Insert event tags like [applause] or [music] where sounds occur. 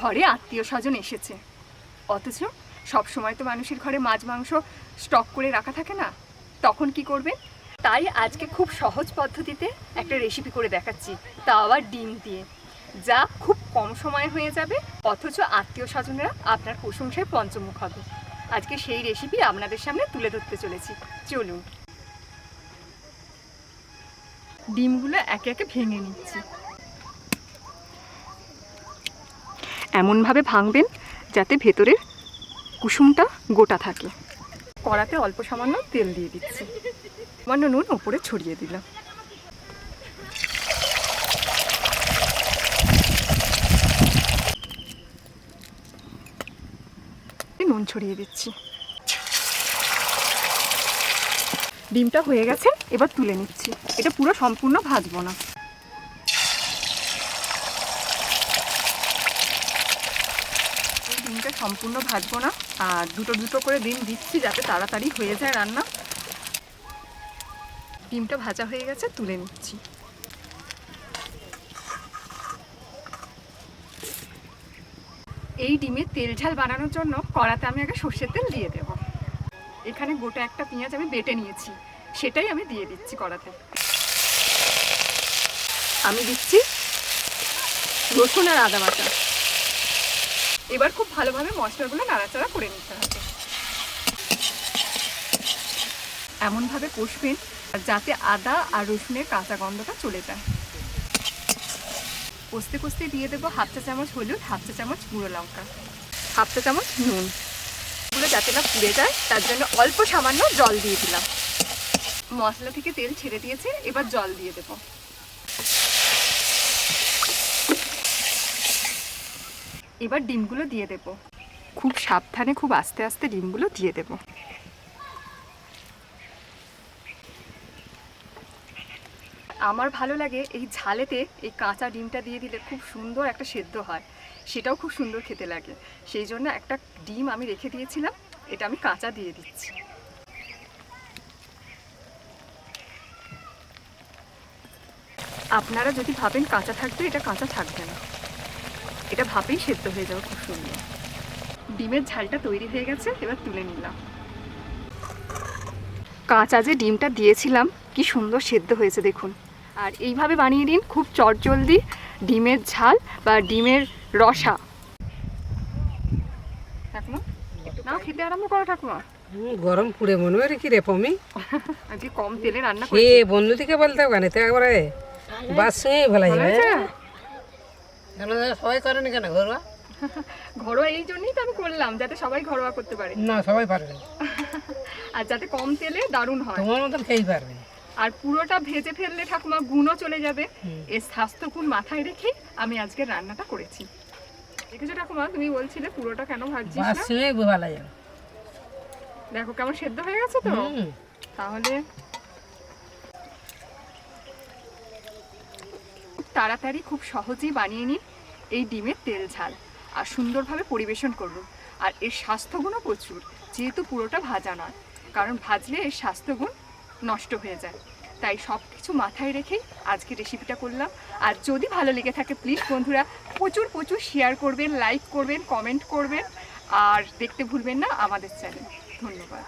ঘরে আত্মীয় স্বজন এসেছে। অথচ সব সময় তো মানুষের ঘরে মাছ, মাংস স্টক করে রাখা থাকে না। তখন কি করবে তাই আজকে খুব সহজ পদ্ধতিতে একটা রেসিপি করে দেখাচ্ছি। তা আবার ডিম দিয়ে। যা খুব কম সময়ে হয়ে যাবে, অথচ আত্মীয় স্বজনরা আপনার প্রশংসায় পঞ্চমুখ হবে। আজকে সেই রেসিপি আপনাদের সামনে তুলে ধরতে চলেছি। চলুন। ডিমগুলো একে একে ভেঙে নিচ্ছি। এমনভাবে ভাঙবেন যাতে ভেতরের কুসুমটা গোটা থাকে। কড়াতে অল্প সামান্য তেল দিয়ে দিচ্ছি। সামান্য নুন ওপরে ছড়িয়ে দিলাম। নুন ছড়িয়ে দিচ্ছি। ডিমটা হয়ে গেছে, এবার তুলে নিচ্ছি। এটা পুরো সম্পূর্ণ ভাজবো না। এই সম্পূর্ণ ভাজবো না। আর দুটো দুটো করে ডিম দিচ্ছি যাতে তাড়াতাড়ি হয়ে যায় রান্না। ডিমটা ভাজা হয়ে গেছে, তুলে নিচ্ছি। এই ডিমের তেল ঝাল বানানোর জন্য কড়াতে আমি আগে সর্ষের তেল দিয়ে দেব। এখানে গোটা একটা পেঁয়াজ আমি বেটে নিয়েছি, সেটাই আমি দিয়ে দিচ্ছি কড়াতে। আমি দিচ্ছি রসুন আর আদা বাটা। এবার খুব ভালোভাবে মশলাগুলো নাড়াচাড়া করে নিতে হবে। এমনভাবে কষবেন যাতে আদা আর রসুনের কাঁচা গন্ধটা চলে যায়। কষতে কষতে দিয়ে দেবো হাফ চা চামচ হলুদ, হাফ চা চামচ গুঁড়ো লঙ্কা, হাফ চা চামচ নুন। এগুলো যাতে না পুড়ে যায়, তার জন্য অল্প সামান্য জল দিয়ে দিলাম। মশলা থেকে তেল ছেড়ে দিয়েছে, এবার জল দিয়ে দেবো। এবার ডিমগুলো দিয়ে দেব। খুব সাবধানে, খুব আস্তে আস্তে ডিমগুলো দিয়ে দেব। আমার ভালো লাগে এই ঝালেতে এই কাঁচা ডিমটা দিয়ে দিলে খুব সুন্দর একটা সেদ্ধ হয়। সেটাও খুব সুন্দর খেতে লাগে। সেই জন্য একটা ডিম আমি রেখে দিয়েছিলাম, এটা আমি কাঁচা দিয়ে দিচ্ছি। আপনারা যদি ভাবেন কাঁচা থাকবে, এটা কাঁচা থাকবে না। এটা ভাপেই সেদ্ধ হয়ে যাবে খুব সুন্দর। ডিমের ঝালটা তৈরি হয়ে গেছে এবার তুলে নিলাম। কাঁচা যে ডিমটা দিয়েছিলাম কি সুন্দর সেদ্ধ হয়েছে দেখুন। আর এইভাবে বানিয়ে দিন খুব চটজলদি ডিমের ঝাল বা ডিমের রসা। ঠাকুমা নাও খেতে আরম্ভ করো ঠাকুমা। হুম, গরম পুড়ে মনে হয় কি রে পমি। আজকে কম তেলে রান্না এ বন্ধু থেকে বলতে হবে না তো একবারে বাস ভালো যাবে। সবাই করেনি কেন ঘরোয়া? [laughs] ঘরোয়া এই জন্যই তো আমি করলাম যাতে সবাই ঘরোয়া করতে পারে। না সবাই পারবে। [laughs] আর যাতে কম তেলে দারুণ হয়। তোমার মতন খেয়েই পারবে আর পুরোটা ভেজে ফেললে ঠাকুমা গুণও চলে যাবে। এর স্বাস্থ্যগুণ মাথায় রেখে আমি আজকে রান্নাটা করেছি। দেখেছ ঠাকুমা তুমি বলছিলে পুরোটা কেন ভাজছিস না? ভালো দেখো কেমন সেদ্ধ হয়ে গেছে তো? তাহলে তাড়াতাড়ি খুব সহজেই বানিয়ে নিন এই ডিমের তেল ঝাল। আর সুন্দরভাবে পরিবেশন করুন। আর এর স্বাস্থ্যগুণও প্রচুর, যেহেতু পুরোটা ভাজা নয়। কারণ ভাজলে এর স্বাস্থ্যগুণ নষ্ট হয়ে যায়। তাই সব কিছু মাথায় রেখেই আজকে রেসিপিটা করলাম। আর যদি ভালো লেগে থাকে প্লিজ বন্ধুরা, প্রচুর প্রচুর শেয়ার করবেন লাইক করবেন কমেন্ট করবেন। আর দেখতে ভুলবেন না আমাদের চ্যানেল ধন্যবাদ।